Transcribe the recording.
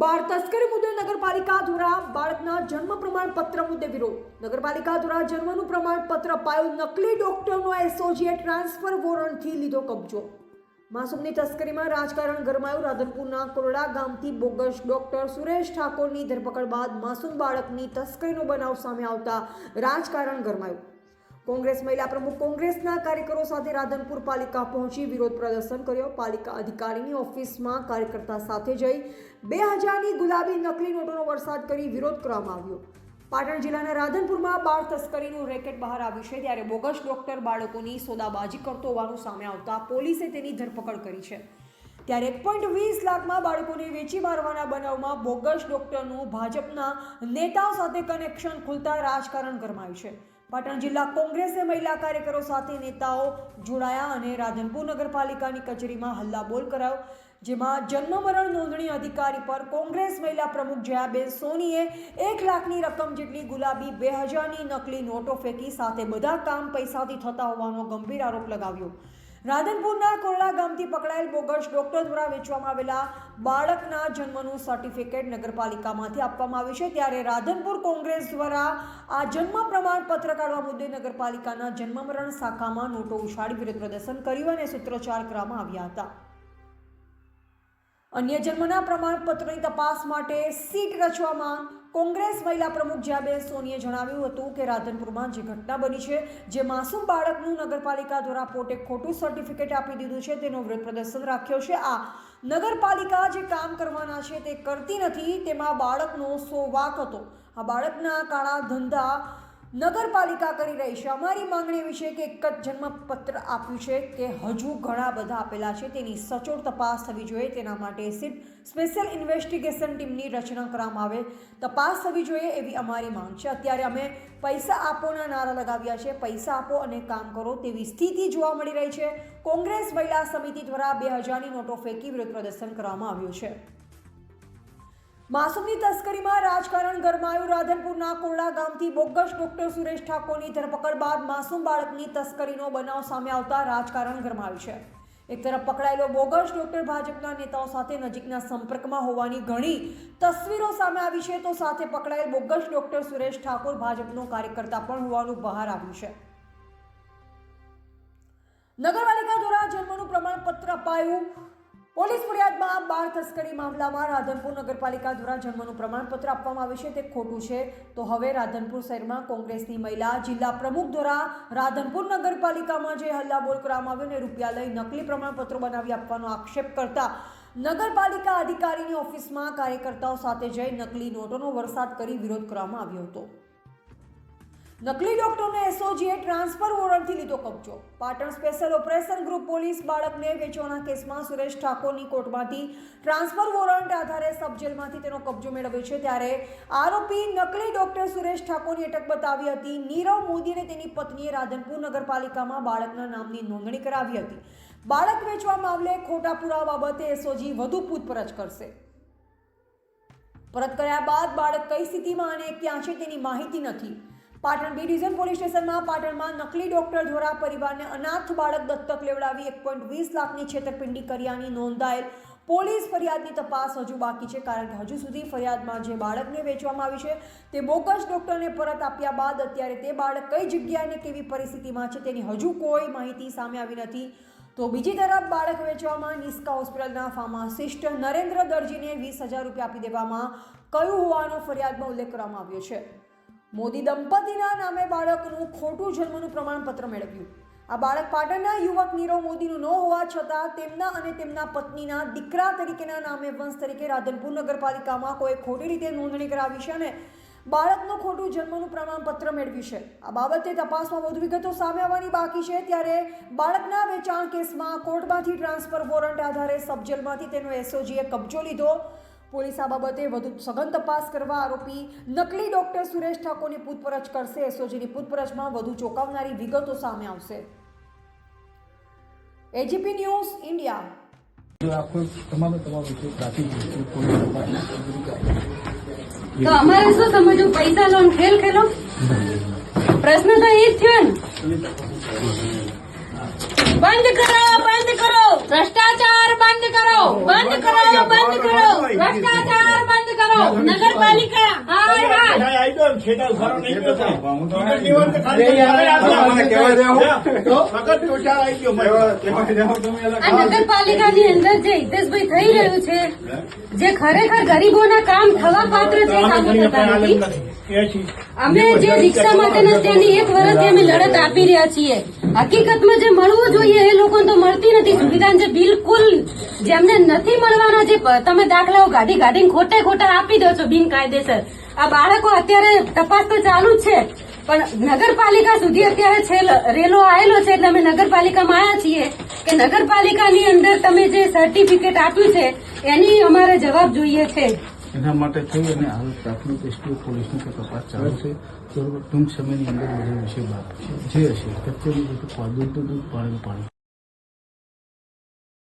બાળ તસ્કરી મુદ્દે નગરપાલિકા દ્વારા બાળકના જન્મ પ્રમાણપત્ર મુદ્દે વિરોધ. નગરપાલિકા દ્વારા જન્મનું પ્રમાણપત્ર અપાયું નકલી ડોક્ટરનો એસઓજીએ ટ્રાન્સફર વોરંટથી લીધો કબજો. માસૂમની તસ્કરીમાં રાજકારણ ગરમાયું. રાધનપુરના કોરડા ગામથી બોગસ ડોક્ટર સુરેશ ઠાકોરની ધરપકડ બાદ માસૂમ બાળકની તસ્કરીનો બનાવ સામે આવતા રાજકારણ ગરમાયું. કોંગ્રેસ મહિલા પ્રમુખ કોંગ્રેસના કાર્યકરો સાથે રાધનપુર પાલિકા પહોંચી વિરોધ પ્રદર્શન કર્યો. પાલિકા અધિકારીની ઓફિસમાં કાર્યકર્તા સાથે જઈ બે હજારની ગુલાબી નકલી નોટોનો વરસાદ કરી વિરોધ કરવામાં આવ્યો. પાટણ જિલ્લાના રાધનપુરમાં બાળ તસ્કરીનું રેકેટ બહાર આવ્યું છે ત્યારે બોગસ ડોક્ટર બાળકોની સોદાબાજી કરતો હોવાનું સામે આવતા પોલીસે તેની ધરપકડ કરી છે. ત્યારે એક પોઈન્ટ વીસ લાખમાં બાળકોને વેચી મારવાના બનાવમાં બોગસ ડોક્ટરનું ભાજપના નેતાઓ સાથે કનેક્શન ખુલતા રાજકારણ ગરમાયું છે. પાટણ જિલ્લા કોંગ્રેસે મહિલા કાર્યકરો સાથે નેતાઓ જોડાયા અને રાધનપુર નગરપાલિકાની કચેરીમાં હલ્લાબોલ કરાયો, જેમાં જન્મ મરણ નોંધણી અધિકારી પર કોંગ્રેસ મહિલા પ્રમુખ જયાબેન સોનીએ એક લાખની રકમ જેટલી ગુલાબી બે હજારની નકલી નોટો ફેંકી સાથે બધા કામ પૈસાથી થતા હોવાનો ગંભીર આરોપ લગાવ્યો. રાધનપુરના કોરડા ગામથી પકડાયેલ બોગસ ડોક્ટર દ્વારા વેચવામાં આવેલા બાળકના જન્મનું સર્ટિફિકેટ નગરપાલિકામાંથી આપવામાં આવ્યું છે. ત્યારે રાધનપુર કોંગ્રેસ દ્વારા આ જન્મ પ્રમાણપત્ર કાઢવા મુદ્દે નગરપાલિકાના જન્મમરણ શાખામાં નોટો ઉછાળી વિરોધ પ્રદર્શન કર્યું અને સૂત્રોચ્ચાર કરવામાં આવ્યા હતા. અન્ય જન્મના પ્રમાણપત્રની તપાસ માટે સીટ રચવામાં કોંગ્રેસ મહિલા પ્રમુખ જ્યાબેન સોનીએ જણાવ્યું હતું કે રાધનપુરમાં જે ઘટના બની છે, જે માસૂમ બાળકનું નગરપાલિકા દ્વારા પોતે ખોટું સર્ટિફિકેટ આપી દીધું છે, તેનો વિરોધ પ્રદર્શન રાખ્યો છે. આ નગરપાલિકા જે કામ કરવાના છે તે કરતી નથી, તેમાં બાળકનો સો વાક હતો. આ બાળકના કાળા ધંધા નગરપાલિકા કરી રહી છે. અમારી માંગણી વિશે કે એક જ જન્મપત્ર આપ્યું છે કે હજુ ઘણા બધા આપેલા છે. તેની સચોટ તપાસ થવી જોઈએ. તેના માટે સીટ સ્પેશિયલ ઇન્વેસ્ટિગેશન ટીમની રચના કરવામાં આવે. તપાસ થવી જોઈએ એવી અમારી માંગ છે. અત્યારે અમે પૈસા આપોના નારા લગાવ્યા છે. પૈસા આપો અને કામ કરો તેવી સ્થિતિ જોવા મળી રહી છે. કોંગ્રેસ મહિલા સમિતિ દ્વારા બે હજારની નોટો ફેંકી વિરોધ પ્રદર્શન કરવામાં આવ્યું છે. માસૂમની તસ્કરીમાં રાજકારણ ગરમાયું. રાધનપુરના કોરડા ગામથી બોગસ ડોક્ટર સુરેશ ઠાકોરની ધરપકડ બાદ માસૂમ બાળકની તસ્કરીનો બનાવ સામે આવતા રાજકારણ ગરમાયું છે. એક તરફ પકડાયેલો બોગસ ડોક્ટર ભાજપના નેતાઓ સાથે નજીકના સંપર્કમાં હોવાની ઘણી તસવીરો સામે આવી છે. તો સાથે પકડાયેલ બોગસ ડોક્ટર સુરેશ ઠાકોર ભાજપનો કાર્યકર્તા પણ હોવાનું બહાર આવ્યું છે. નગરપાલિકા દ્વારા જન્મનું પ્રમાણપત્ર અપાયું. પોલીસ ફરિયાદમાં બાળ તસ્કરી મામલામાં રાધનપુર નગરપાલિકા દ્વારા જન્મનું પ્રમાણપત્ર આપવામાં આવ્યું છે. તે ખોટું છે. તો હવે રાધનપુર શહેરમાં કોંગ્રેસની મહિલા જિલ્લા પ્રમુખ દ્વારા રાધનપુર નગરપાલિકામાં જે હલ્લાબોલ કરવામાં આવ્યો ને રૂપિયા લઈ નકલી પ્રમાણપત્રો બનાવી આપવાનો આક્ષેપ કરતા નગરપાલિકા અધિકારીની ઓફિસમાં કાર્યકર્તાઓ સાથે જઈ નકલી નોટોનો વરસાદ કરી વિરોધ કરવામાં આવ્યો હતો. નકલી ડોક્ટરને એસઓજીએ ટ્રાન્સફર વોરંટથી લીધો કબજો. Patan special operation group police બાળકને વેચવાના કેસમાં સુરેશ ઠાકોરની કોર્ટમાંથી ટ્રાન્સફર વોરંટ આધારે સબજેલમાંથી તેનો કબજો મેળવ્યો છે. ત્યારે આરોપી નકલી ડોક્ટર સુરેશ ઠાકોરની અટક બતાવી હતી. નીરવ મોદી અને તેની પત્નીએ રાધનપુર નગરપાલિકામાં બાળકના નામની નોંધણી કરાવી હતી. બાળક વેચવા મામલે ખોટા પુરાવા બાબતે એસઓજી વધુ પૂછપરછ કરશે. પરત કર્યા બાદ બાળક કઈ સ્થિતિમાં અને ક્યાં છે તેની માહિતી નથી. પાટણ બી ડિવિઝન પોલીસ સ્ટેશનમાં પાટણમાં નકલી ડોક્ટર દ્વારા પરિવારને અનાથ બાળક દત્તક લેવડાવી એક પોઈન્ટ વીસ લાખની છેતરપિંડી કર્યાની નોંધાયેલ. પોલીસ ફરિયાદની તપાસ હજુ બાકી છે કારણ કે હજુ સુધી ફરિયાદમાં જે બાળકને વેચવામાં આવી છે તે બોગસ ડોક્ટરને પરત આપ્યા બાદ અત્યારે તે બાળક કઈ જગ્યાએ કેવી પરિસ્થિતિમાં છે તેની હજુ કોઈ માહિતી સામે આવી નથી. તો બીજી તરફ બાળક વેચવામાં નિસ્કા હોસ્પિટલના ફાર્માસિસ્ટ નરેન્દ્ર દરજીને વીસ હજાર રૂપિયા આપી દેવામાં કયું હોવાનો ફરિયાદમાં ઉલ્લેખ કરવામાં આવ્યો છે. મોદી દંપતીના નામે બાળકનું ખોટું જન્મનું પ્રમાણપત્ર મેળવ્યું. આ બાળક પાટણના યુવક નીરવ મોદીનું ન હોવા છતાં તેમના અને તેમના પત્નીના દીકરા તરીકેના નામે વંશ તરીકે રાધનપુર નગરપાલિકામાં કોઈ ખોટી રીતે નોંધણી કરાવી છે અને બાળકનું ખોટું જન્મનું પ્રમાણપત્ર મેળવ્યું છે. આ બાબતે તપાસમાં વધુ વિગતો સામે આવવાની બાકી છે. ત્યારે બાળકના વેચાણ કેસમાં કોર્ટમાંથી ટ્રાન્સફર વોરંટ આધારે સબજેલમાંથી તેનો એસઓજીએ કબજો લીધો. પોલીસ આ બાબતે વધુ સઘન તપાસ કરવા આરોપી નકલી ડોક્ટર સુરેશ ઠાકોરની પૂછપરછ કરશે. એસઓજીની પૂછપરછમાં વધુ ચોંકાવનારી વિગતો સામે આવશે. AGP news India. તો અમારે શું તમે જો પૈસા લોન ખેલ ખેલો? પ્રશ્ન તો એ જ થયો ને. બંધ કરો બંધ કરો. ભ્રષ્ટાચાર બંધ કરો બંધ કરો. બંધ કરો. ભ્રષ્ટાચાર નગરપાલિકા. હા હા નગરપાલિકાની અંદર જે હિતેશભાઈ થઈ રહ્યું છે જે ખરેખર ગરીબોના કામ થવા પાત્ર છે કામો થતા નથી. અમે જે રિક્ષા માટેના ત્યાંની એક વર્ષથી અમે લડત આપી રહ્યા છીએ. હકીકતમાં જે મળવું જોઈએ એ લોકોને તો મળતી નથી. સુવિધા જે બિલકુલ જેમને નથી મળવાના જે તમે દાખલાઓ ગાડી ગાડીને ખોટે ખોટા આપી દો છો બિનકાયદેસર. આ બાળકો અત્યારે તપાસ તો ચાલુ જ છે. પણ નગરપાલિકા સુધી અત્યારે છે રેલો આવેલો છે એટલે અમે નગરપાલિકામાં આવ્યા છીએ કે નગરપાલિકાની અંદર તમે જે સર્ટિફિકેટ આપ્યું છે, એની અમારે જવાબ જોઈએ છે. એના માટે થઈ અને હાલ પ્રાથમિક એસટીઓ પોલીસની તપાસ ચાલુ છે. તો ટૂંક સમયની અંદર બધા વિશે બાદ જે હશે બધું દૂધ તો દૂધ પાણી પાણી.